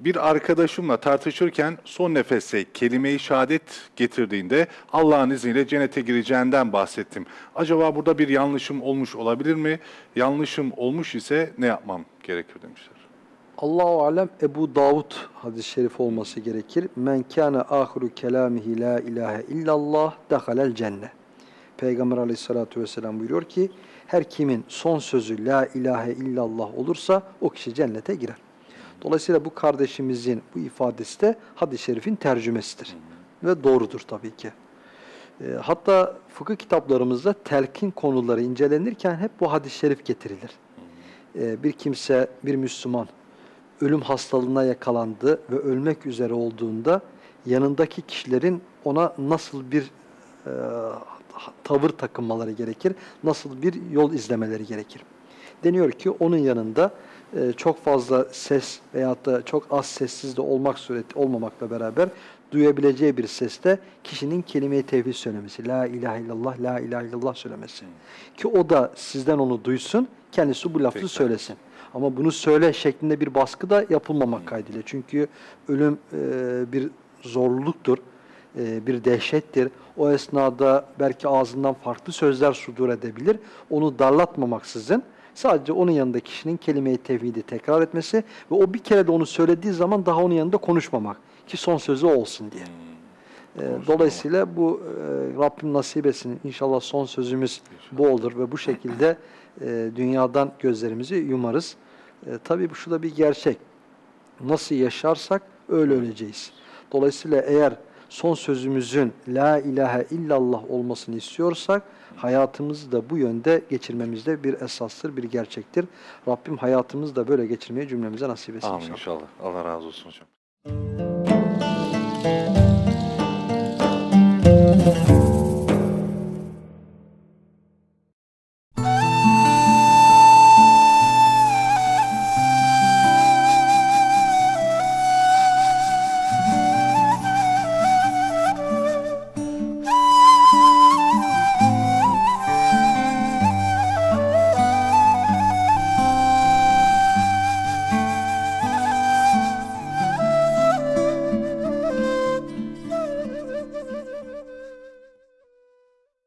Bir arkadaşımla tartışırken son nefeste kelime-i şehadet getirdiğinde Allah'ın izniyle cennete gireceğinden bahsettim. Acaba burada bir yanlışım olmuş olabilir mi? Yanlışım olmuş ise ne yapmam gerekir demişler. Allahu alem Ebu Davud hadis-i şerif olması gerekir. Men kana ahiru kelamihi la ilahe illallah dehalel cennet. Peygamber aleyhissalatu vesselam buyuruyor ki her kimin son sözü la ilahe illallah olursa o kişi cennete girer. Dolayısıyla bu kardeşimizin bu ifadesi de hadis-i şerifin tercümesidir. Ve doğrudur tabii ki. E, hatta fıkıh kitaplarımızda telkin konuları incelenirken hep bu hadis-i şerif getirilir. E, bir kimse, bir Müslüman ölüm hastalığına yakalandı ve ölmek üzere olduğunda yanındaki kişilerin ona nasıl bir e, tavır takınmaları gerekir, nasıl bir yol izlemeleri gerekir. Deniyor ki onun yanında e, çok fazla ses veyahut da çok az sessiz de olmak sureti olmamakla beraber duyabileceği bir seste kişinin kelime-i tevhid söylemesi. La ilahe illallah, la ilahe illallah söylemesi. Ki o da sizden onu duysun, kendisi bu lafı Peki. söylesin. Ama bunu söyle şeklinde bir baskı da yapılmamak kaydıyla. Çünkü ölüm e, bir zorluktur, e, bir dehşettir. O esnada belki ağzından farklı sözler sudur edebilir. Onu darlatmamaksızın sadece onun yanında kişinin kelime-i tevhidi tekrar etmesi ve o bir kere de onu söylediği zaman daha onun yanında konuşmamak ki son sözü o olsun diye. E, dolayısıyla bu e, Rabbim nasip etsin. İnşallah son sözümüz bu olur ve bu şekilde e, dünyadan gözlerimizi yumarız. E, tabii bu şu da bir gerçek. Nasıl yaşarsak öyle öleceğiz. Dolayısıyla eğer son sözümüzün la ilahe illallah olmasını istiyorsak hayatımızı da bu yönde geçirmemizde bir esastır, bir gerçektir. Rabbim hayatımızı da böyle geçirmeyi cümlemize nasip etsin Amin inşallah. inşallah. Allah razı olsun hocam.